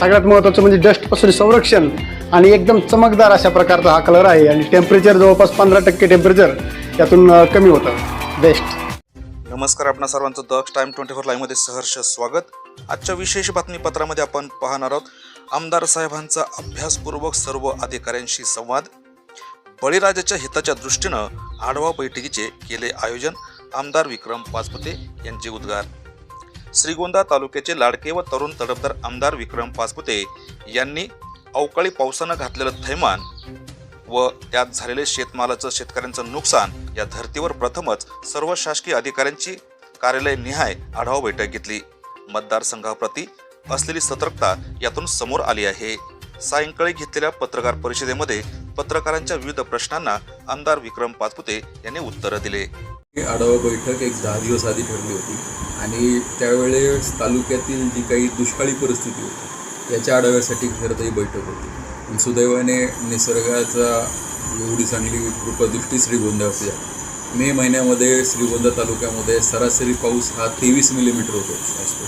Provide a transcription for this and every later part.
सगळ्यात महत्त्वाचं म्हणजे डस्टपासून संरक्षण आणि एकदम चमकदार अशा प्रकारचा हा कलर आहे. आणि टेम्परेचर जवळपास पंधरा टक्के टेम्परेचर यातून कमी होतं. बेस्ट नमस्कार आपणा सर्वांचं दक्ष टाइम ट्वेंटी फोर लाईव्हमध्ये सहर्ष स्वागत. आजच्या विशेष बातमीपत्रामध्ये आपण पाहणार आहोत आमदार साहेबांचा अभ्यासपूर्वक सर्व अधिकाऱ्यांशी संवाद. बळीराजाच्या हिताच्या दृष्टीनं आढावा बैठकीचे केले आयोजन आमदार विक्रम पाचपते यांचे उद्गार. श्रीगोंदा तालुक्याचे लाडके व तरुण तडफदार आमदार विक्रम पासपुते यांनी अवकाळी पावसानं घातलेलं थैमान व त्यात झालेले शेतमालाचं शेतकऱ्यांचं नुकसान या धर्तीवर प्रथमच सर्व शासकीय अधिकाऱ्यांची कार्यालय निहाय आढावा बैठक घेतली. मतदारसंघाप्रती असलेली सतर्कता यातून समोर आली आहे. सायंकाळी घेतलेल्या पत्रकार परिषदेमध्ये पत्रकारांच्या विविध प्रश्नांना आमदार विक्रम पाचपुते यांनी उत्तरं दिले. आढावा बैठक एक दहा दिवस आधी ठरली होती. आणि त्यावेळेस तालुक्यातील जी काही दुष्काळी परिस्थिती होती याच्या आढाव्यासाठी खरं तर ही बैठक होती. पण सुदैवाने निसर्गाचा एवढी चांगली कृपादृष्टी श्रीगोंदा होती मे महिन्यामध्ये श्रीगोंदा तालुक्यामध्ये सरासरी पाऊस हा तेवीस मिलीमीटर होतो असतो.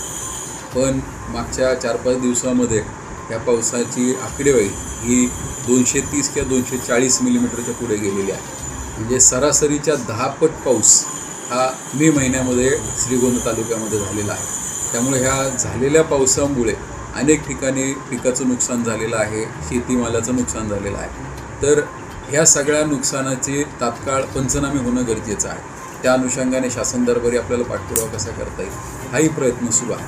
पण मागच्या चार पाच दिवसामध्ये या पावसाची आकडेवारी ही दोनशे तीस किंवा दोनशे चाळीस मिलीमीटरच्या पुढे गेलेली आहे. म्हणजे सरासरीच्या दहापट पाऊस हा मे महिन्यामध्ये श्रीगोंदा तालुक्यामध्ये झालेला आहे. त्यामुळे ह्या झालेल्या पावसामुळे अनेक ठिकाणी पिकाचं नुकसान झालेलं आहे शेतीमालाचं नुकसान झालेलं आहे. तर ह्या सगळ्या नुकसानाचे तात्काळ पंचनामे होणं गरजेचं आहे. त्या अनुषंगाने शासन दरबारी आपल्याला पाठपुरावा कसा करता येईल हाही प्रयत्न सुरू आहे.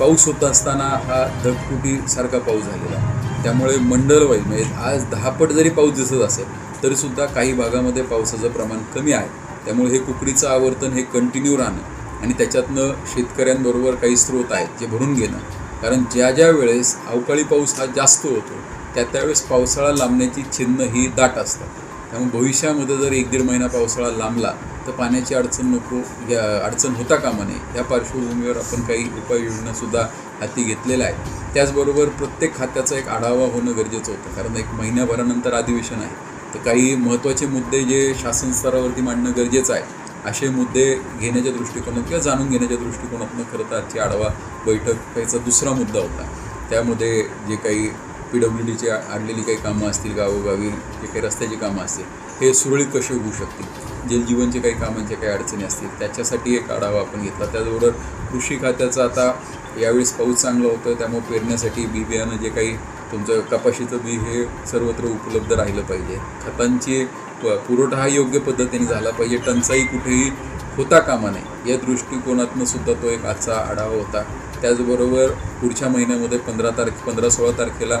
पाऊस होत असताना हा ढगफुटीसारखा पाऊस झालेला आहे. त्यामुळे मंडलवाईज म्हणजे आज दहापट जरी पाऊस दिसत असेल तरीसुद्धा काही भागामध्ये पावसाचं प्रमाण कमी आहे. त्यामुळे हे कुकडीचं आवर्तन हे कंटिन्यू राहणं आणि त्याच्यातनं शेतकऱ्यांबरोबर काही स्रोत आहेत जे भरून घेणं. कारण ज्या ज्या वेळेस अवकाळी पाऊस हा जास्त होतो त्या त्यावेळेस पावसाळा लांबण्याची चिन्ह ही दाट असतात. त्यामुळे भविष्यामध्ये जर एक दीड महिना पावसाळा लांबला तर पाण्याची अडचण नको या अडचण होता कामा नये. या पार्श्वभूमीवर आपण काही उपाययोजनासुद्धा हाती घेतलेल्या आहेत. त्याचबरोबर प्रत्येक खात्याचा एक आढावा होणं गरजेचं होतं. कारण एक महिन्याभरानंतर अधिवेशन आहे. तर काही महत्त्वाचे मुद्दे जे शासन स्तरावरती मांडणं गरजेचं आहे असे मुद्दे घेण्याच्या दृष्टिकोनात किंवा जाणून घेण्याच्या दृष्टिकोनातून खरं तर आजची आढावा बैठक याचा दुसरा मुद्दा होता. त्यामध्ये जे काही पी डब्ल्यू डीचे आणलेली काही कामं असतील गावोगावी जे काही रस्त्याची कामं असतील हे सुरळीत कसे होऊ शकतील? जलजीवनचे काही कामांच्या काही अडचणी असतील त्याच्यासाठी एक आढावा आपण घेतला. त्याचबरोबर कृषी खात्याचा आता यावेळेस पाऊस चांगला होतं त्यामुळे पेरण्यासाठी बी बियाणं जे काही तुमचं कपाशीचं बी हे सर्वत्र उपलब्ध राहिलं पाहिजे. खतांची प- पुरवठा हा योग्य पद्धतीने झाला पाहिजे. टंचाई कुठेही होता कामा नये. या दृष्टिकोनातनं सुद्धा तो एक आजचा आढावा होता. त्याचबरोबर पुढच्या महिन्यामध्ये पंधरा तारखे पंधरा सोळा तारखेला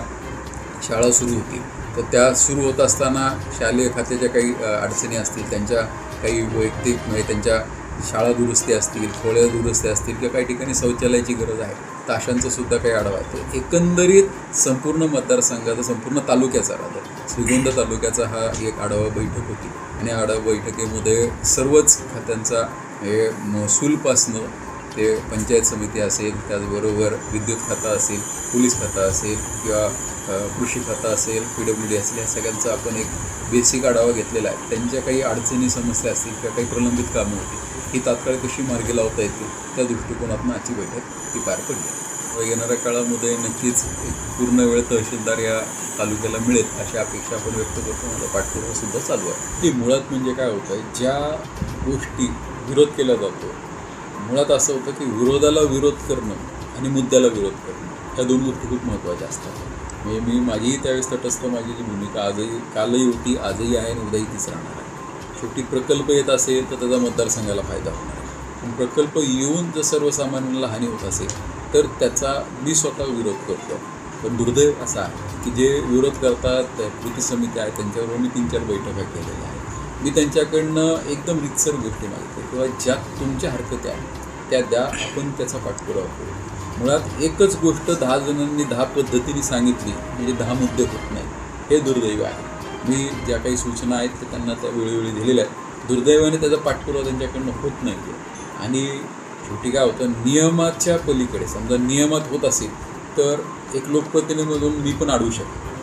शाळा सुरू होती. तर त्या सुरू होत असताना शालेय खात्याच्या काही अडचणी असतील त्यांच्या काही वैयक्तिक म्हणजे त्यांच्या शाळा दुरुस्ती असतील खोळ्या दुरुस्ती असतील किंवा काही ठिकाणी शौचालयाची गरज आहे तर सुद्धा काही आढावा आहे. एकंदरीत संपूर्ण मतदारसंघाचा संपूर्ण तालुक्याचा राहतो श्रीगोंदा तालुक्याचा हा एक आढावा बैठक होती. आणि आढावा बैठकीमध्ये सर्वच खात्यांचा हे महसूलपासनं ते पंचायत समिती असेल त्याचबरोबर विद्युत खातं असेल पोलीस खातं असेल किंवा कृषी खातं असेल पी डब्ल्यू डी असेल या सगळ्यांचा आपण एक बेसिक आढावा घेतलेला आहे. त्यांच्या काही अडचणी समस्या असतील किंवा काही प्रलंबित कामं होती ही तात्काळ कशी मार्गी लावता येतील त्या दृष्टिकोनातून आजची बैठक ही पार पडली व येणाऱ्या काळामध्ये नक्कीच एक पूर्ण वेळ तहसीलदार या तालुक्याला मिळेल अशी अपेक्षा आपण व्यक्त करतो. माझा पाठपुरावासुद्धा चालू आहे. ती मुळात म्हणजे काय होतं आहे ज्या गोष्टी विरोध केला जातो मुळात असं होतं की विरोधाला विरोध करणं आणि मुद्द्याला विरोध करणं. ह्या दोन गोष्टी खूप महत्त्वाच्या असतात. म्हणजे मी माझीही त्यावेळेस तटस्थ माझी जी भूमिका आजही कालही होती आजही आहे आणि उद्याही तीच राहणार आहे. शेवटी प्रकल्प येत असेल तर त्याचा मतदारसंघाला फायदा होणार आहे. पण प्रकल्प येऊन जर सर्वसामान्यांना हानी होत असेल तर त्याचा मी स्वतः विरोध करतो. पण दुर्दैव असा आहे की जे विरोध करतात त्या कृती समिती आहे त्यांच्याबरोबर मी तीन चार बैठका केलेल्या आहेत. मी त्यांच्याकडनं एकदम रितसर गोष्टी मागतो किंवा ज्या तुमच्या हरकत्या आहेत त्या द्या आपण त्याचा पाठपुरावा करू. मुळात एकच गोष्ट दहा जणांनी दहा पद्धतीने सांगितली म्हणजे दहा मुद्दे होत नाही हे दुर्दैव आहे. मी ज्या काही सूचना आहेत त्या त्यांना त्या वेळोवेळी दिलेल्या आहेत. दुर्दैवाने त्याचा पाठपुरावा त्यांच्याकडनं होत नाही आहे. आणि शेवटी काय होतं नियमाच्या पलीकडे समजा नियमात होत असेल तर एक लोकप्रतिनिधीमधून मी पण अडवू शकतो.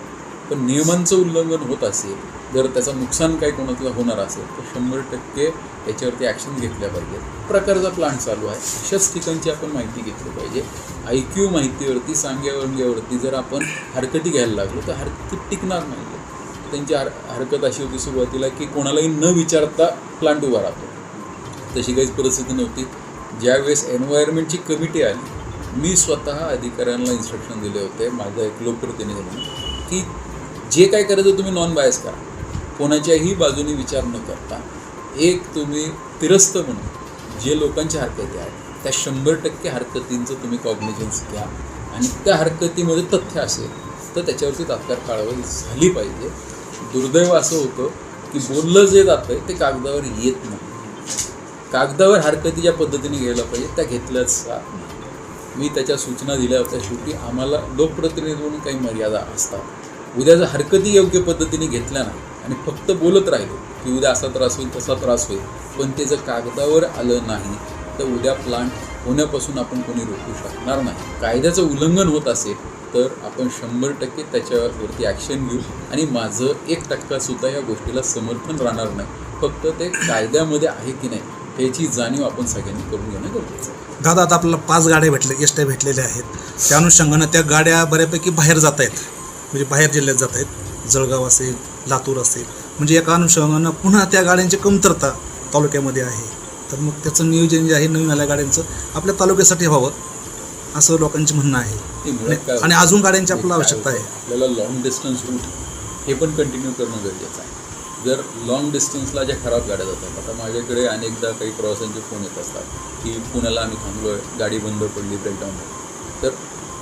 पण नियमांचं उल्लंघन होत असेल जर त्याचं नुकसान काही कोणाचं होणार असेल तर शंभर टक्के याच्यावरती ॲक्शन घेतल्या पाहिजे प्रकारचा प्लांट चालू आहे. अशाच ठिकाणची आपण माहिती घेतली पाहिजे. आय क्यू माहितीवरती सांग्यावंग्यावरती जर आपण हरकती घ्यायला लागलो तर हरकत टिकणार नाही. त्यांची हर हरकत अशी होती सुरुवातीला की कोणालाही न विचारता प्लांट उभा राहतो. तशी काहीच परिस्थिती नव्हती. ज्यावेळेस एन्व्हायरमेंटची कमिटी आली मी स्वतः अधिकाऱ्यांना इन्स्ट्रक्शन दिले होते माझा एक लोकप्रतिनिधी म्हणून की जे काय करायचं तुम्ही नॉन बायस करा. कोणाच्याही बाजूने विचार न करता. एक तुम्ही तिरस्त म्हणून जे लोकांच्या हरकती आहेत त्या शंभर टक्के हरकतींचं तुम्ही कॉग्निजन्स घ्या. आणि त्या हरकतीमध्ये तथ्य असेल तर त्याच्यावरती तात्काळ कारवाई झाली पाहिजे. दुर्दैव असं होतं की बोललं जे जातं आहे ते कागदावर येत नाही. कागदावर हरकती ज्या पद्धतीने घ्यायला पाहिजे त्या घेतल्याच मी त्याच्या सूचना दिल्या होत्या शेवटी. आम्हाला लोकप्रतिनिधी म्हणून काही मर्यादा असतात. उद्या जर हरकती योग्य पद्धतीने घेतल्या नाही आणि फक्त बोलत राहिलो की उद्या असा त्रास होईल तसा त्रास होईल पण ते जर कागदावर आलं नाही तर उद्या प्लांट होण्यापासून आपण कोणी रोखू शकणार नाही. कायद्याचं उल्लंघन होत असेल तर आपण शंभर टक्के त्याच्यावरती ॲक्शन घेऊ. आणि माझं एक टक्कासुद्धा या गोष्टीला समर्थन राहणार नाही. फक्त ते कायद्यामध्ये आहे की नाही याची जाणीव आपण सगळ्यांनी करून घेणं गरजेचं आहे. दादा आता आपल्याला पाच गाड्या भेटल्या एस भेटलेल्या आहेत. त्या अनुषंगानं त्या गाड्या बऱ्यापैकी बाहेर जात आहेत म्हणजे बाहेर जिल्ह्यात जात आहेत. जळगाव असेल लातूर असेल. म्हणजे एका अनुषंगानं पुन्हा त्या गाड्यांची कमतरता तालुक्यामध्ये आहे. तर मग त्याचं नियोजन जे आहे नवीन आल्या गाड्यांचं आपल्या तालुक्यासाठी व्हावं असं लोकांचे म्हणणं आहे. आणि-? अजून गाड्यांची आपल्याला आवश्यकता? आहे. आपल्याला लॉंग डिस्टन्स रूट हे पण कंटिन्यू करणं गरजेचं आहे. जर लॉंग डिस्टन्सला ज्या खराब गाड्या जातात आता माझ्याकडे अनेकदा काही प्रवाशांचे फोन येत असतात की पुण्याला आम्ही थांबलो आहे गाडी बंद पडली ब्रेकडाऊन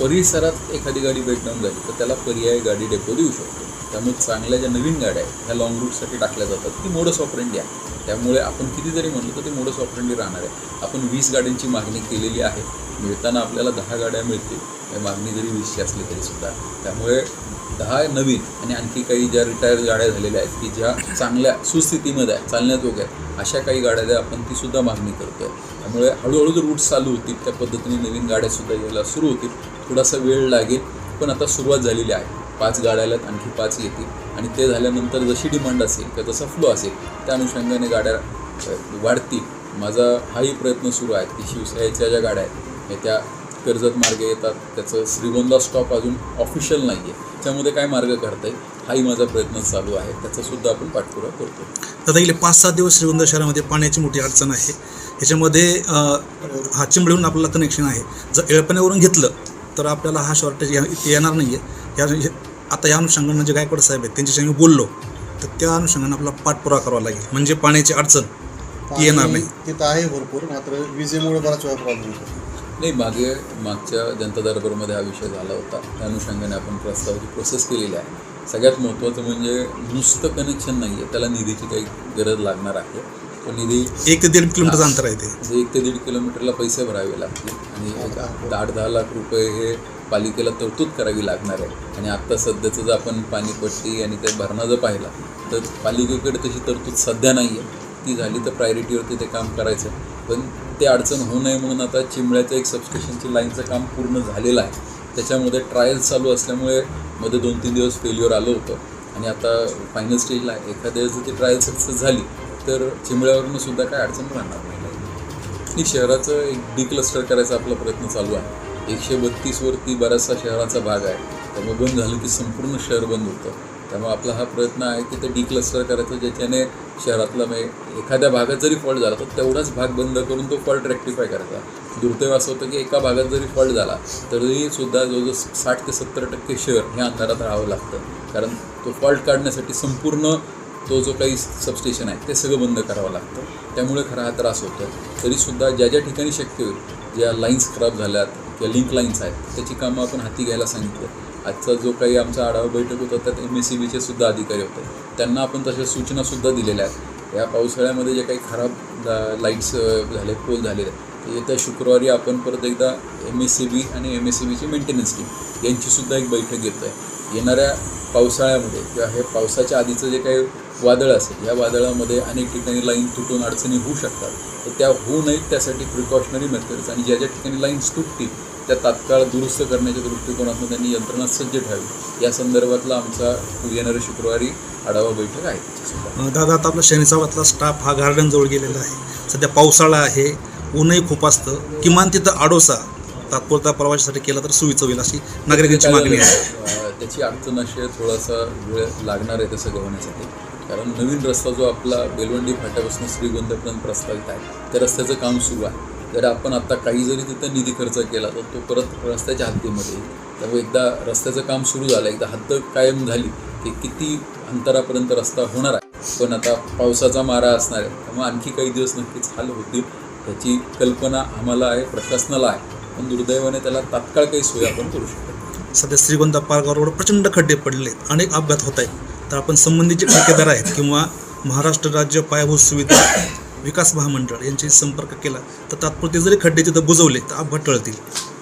परिसरात एखादी गाडी ब्रेकडाऊन झाली तर त्याला पर्यायी गाडी डेपो देऊ शकतो. त्यामुळे चांगल्या ज्या नवीन गाड्या आहेत ह्या लॉंग रूटसाठी टाकल्या जातात ती मोडस ऑपरेंडी आहे. त्यामुळे आपण किती जरी तर ते मोडस ऑपरेंडी राहणार आहे. आपण वीस गाड्यांची मागणी केलेली आहे मिळताना आपल्याला दहा गाड्या मिळतील मागणी जरी वीसची असली तरी सुद्धा. त्यामुळे दहा नवीन आणि आणखी काही ज्या रिटायर गाड्या झालेल्या आहेत की ज्या चांगल्या सुस्थितीमध्ये आहेत चालण्याजोग्या आहेत अशा काही गाड्या ज्या आपण तीसुद्धा मागणी करतो आहे त्यामुळे हळूहळू रूट्स चालू होतील त्या पद्धतीने नवीन गाड्यासुद्धा यायला सुरू होतील थोडासा वेळ लागेल पण आता सुरुवात झालेली आहे. पाच गाड्या आल्यात आणखी पाच येतील. आणि ते झाल्यानंतर जशी डिमांड असेल किंवा जसा फ्लो असेल. त्या अनुषंगाने गाड्या वाढतील. माझा हाही प्रयत्न सुरू आहे की शिवसेनेच्या ज्या गाड्या आहेत त्या कर्जत मार्गे येतात. त्याचं श्रीगोंदा स्टॉप अजून ऑफिशियल नाही आहे त्यामध्ये काय मार्ग करता येईल हाही माझा प्रयत्न चालू आहे. त्याचासुद्धा आपण पाठपुरावा करतो दादा गेले पाच सात दिवस श्रीगोंदा शहरामध्ये पाण्याची मोठी अडचण आहे. ह्याच्यामध्ये हा चिंबळीहून आपल्याला कनेक्शन आहे. जर एळपण्यावरून घेतलं तर आपल्याला हा शॉर्टेज येणार नाही आहे या हे- आता या अनुषंगानं जे गायकवाड साहेब आहेत त्यांच्याशी मी बोललो तर त्या अनुषंगानं आपल्याला पाठपुरावा करावा लागेल. म्हणजे पाण्याची अडचण ती येणार नाही. तिथं आहे भरपूर मात्र विजेमुळे बराच वेळा प्रॉब्लेम होतो. नाही मागे मागच्या जनता दरबारमध्ये हा विषय झाला होता. त्या अनुषंगाने आपण प्रस्तावाची प्रोसेस केलेली आहे. सगळ्यात महत्त्वाचं म्हणजे नुसतं कनेक्शन नाही आहे त्याला निधीची काही गरज लागणार आहे. तो निधी एक ते दीड किलोमीटरचं अंतर आहे ते. म्हणजे एक ते दीड किलोमीटरला पैसे भरावे लागतील. आणि एक आठ दहा लाख रुपये हे पालिकेला तरतूद करावी लागणार आहे. आणि आत्ता सध्याचं जर आपण पाणीपट्टी आणि ते भरणा जर पाहिला तर पालिकेकडे तशी तरतूद सध्या नाही आहे ती झाली तर प्रायोरिटीवरती ते काम करायचं पण ते अडचण होऊ नये म्हणून आता चिंबळ्याचं एक सबस्टेशनची लाईनचं काम पूर्ण झालेलं आहे. त्याच्यामध्ये ट्रायल्स चालू असल्यामुळे मध्ये दोन तीन दिवस फेल्युअर आलं होतं. आणि आता फायनल स्टेजला एखाद्या वेळेस जर ती ट्रायल सक्सेस झाली तर चिंबळ्यावरून सुद्धा काय अडचण राहणार नाही. आणि शहराचं एक डिक्लस्टर करायचा आपला प्रयत्न चालू आहे. एकशे बत्तीसवरती बराचसा शहराचा भाग आहे. त्यामुळे बंद झालं की संपूर्ण शहर बंद होतं. त्यामुळे आपला हा प्रयत्न आहे की ते डिक्लस्टर करायचं ज्याच्याने शहरातला म्हणजे एखाद्या भागात जरी फॉल्ट झाला तर तेवढाच भाग बंद करून तो फॉल्ट रेक्टिफाय करायचा. दुर्दैव असं होतं की एका भागात जरी फॉल्ट झाला तरी सुद्धा जवळजवळ साठ ते सत्तर टक्के शहर हे अंधारात राहावं लागतं. कारण तो फॉल्ट काढण्यासाठी संपूर्ण तो जो काही सबस्टेशन आहे ते सगळं बंद करावं लागतं. त्यामुळे खरा हा त्रास होतो तरीसुद्धा ज्या ज्या ठिकाणी शक्य होईल ज्या लाईन्स खराब झाल्यात किंवा लिंक लाईन्स आहेत त्याची कामं आपण हाती घ्यायला सांगितलं. आजचा जो काही आमचा आढावा बैठक होता त्यात एम एस सी बीचे सुद्धा अधिकारी होते. त्यांना आपण तशा सूचनासुद्धा दिलेल्या आहेत. या पावसाळ्यामध्ये जे काही खराब लाईट्स झाले पोल झालेले आहेत ते येत्या शुक्रवारी आपण परत एकदा एम एस सी बी आणि एम एस सी बीची मेंटेनन्स टीम यांचीसुद्धा एक बैठक घेतो आहे येणाऱ्या पावसाळ्यामध्ये किंवा हे पावसाच्या आधीचं जे काही वादळ असेल या वादळामध्ये अनेक ठिकाणी लाईन तुटून अडचणी होऊ शकतात. तर त्या होऊ नयेत त्यासाठी प्रिकॉशनरी मेथड्स आणि ज्या ज्या ठिकाणी लाईन्स तुटतील त्या तात्काळ दुरुस्त करण्याच्या दृष्टिकोनातून त्यांनी यंत्रणा सज्ज ठेवावी. या संदर्भातला आमचा येणाऱ्या शुक्रवारी आढावा बैठक आहे. दादा आता आपला शनी चौकातला स्टाफ हा गार्डन जवळ गेलेला आहे. सध्या पावसाळा आहे ऊनही खूप असतं. किमान तिथं आडोसा तात्पुरता प्रवासासाठी केला तर सुविचा होईल अशी नागरिकांची मागणी आहे. त्याची अडचण अशी आहे थोडासा वेळ लागणार आहे तसं होण्यासाठी कारण नवीन रस्ता जो आपला बेलवंडी फाट्यापासून श्रीगोंद्यापर्यंत प्रस्तावित आहे त्या रस्त्याचं काम सुरू आहे. जर आपण आत्ता काही जरी तिथं निधी खर्च केला तर तो परत रस्त्याच्या हद्दीमध्ये येईल. त्यामुळे एकदा रस्त्याचं काम सुरू झालं एकदा हद्द कायम झाली की किती अंतरापर्यंत रस्ता होणार आहे. पण आता पावसाचा मारा असणार आहे त्यामुळे आणखी काही दिवस नक्कीच हाल होतील त्याची कल्पना आम्हाला आहे प्रशासनाला आहे. पण दुर्दैवाने त्याला तात्काळ काही सोय आपण करू शकतो सध्या श्रीगोंदा पार्क रोड प्रचंड खड्डे पडले अनेक अपघात होत आहेत. तर आपण संबंधित ठेकेदार आहेत किंवा महाराष्ट्र राज्य पायाभूत सुविधा विकास महामंडळ यांची संपर्क केला तर तात्पुरते जरी खड्डे तिथं बुजवले तर अपघात टळतील.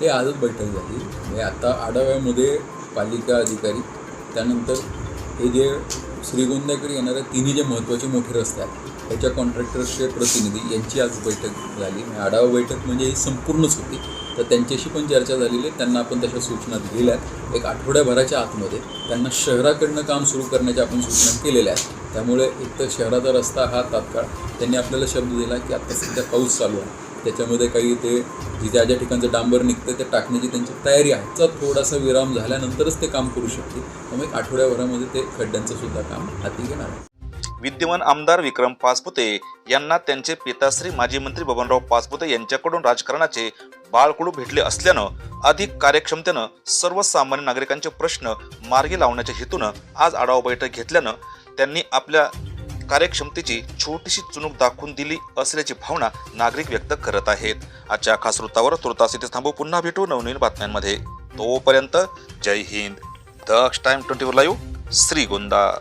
हे आजच बैठक झाली. म्हणजे आता आढाव्यामध्ये पालिका अधिकारी त्यानंतर हे जे श्रीगोंद्याकडे येणाऱ्या तिन्ही जे महत्त्वाचे मोठे रस्ते आहेत त्याच्या कॉन्ट्रॅक्टर्सचे प्रतिनिधी यांची आज बैठक झाली. आढावा बैठक म्हणजे ही संपूर्णच होती. तर त्यांच्याशी पण चर्चा झालेली आहे. त्यांना आपण तशा सूचना दिलेल्या आहेत. एक आठवड्याभराच्या आतमध्ये त्यांना शहराकडनं काम सुरू करण्याच्या आपण सूचना केलेल्या आहेत. त्यामुळे एक तर शहराचा रस्ता हा तात्काळ त्यांनी आपल्याला शब्द दिला की आता सध्या पाऊस चालू आहे. त्याच्यामध्ये काही ते ज्या ज्या ठिकाणचं डांबर निघतं ते टाकण्याची त्यांची तयारी आहे. तर थोडासा विराम झाल्यानंतरच ते काम करू शकतील. त्यामुळे एक आठवड्याभरामध्ये ते खड्ड्यांचं सुद्धा काम हाती घेणार आहे विद्यमान आमदार विक्रम पाचपुते यांना त्यांचे पिताश्री माजी मंत्री बबनराव पाचपुते यांच्याकडून राजकारणाचे बाळकडू भेटले असल्यानं अधिक कार्यक्षमतेनं सर्वसामान्य नागरिकांचे प्रश्न मार्गी लावण्याच्या हेतूनं आज आढावा बैठक घेतल्यानं त्यांनी आपल्या कार्यक्षमतेची छोटीशी चुणूक दाखवून दिली असल्याची भावना नागरिक व्यक्त करत आहेत. आजच्या खास वृत्तावर तुर्तास इथे थांबू. पुन्हा भेटू नवनवीन बातम्यांमध्ये. तोपर्यंत जय Hind. Daksh time twenty four live Shrigonda.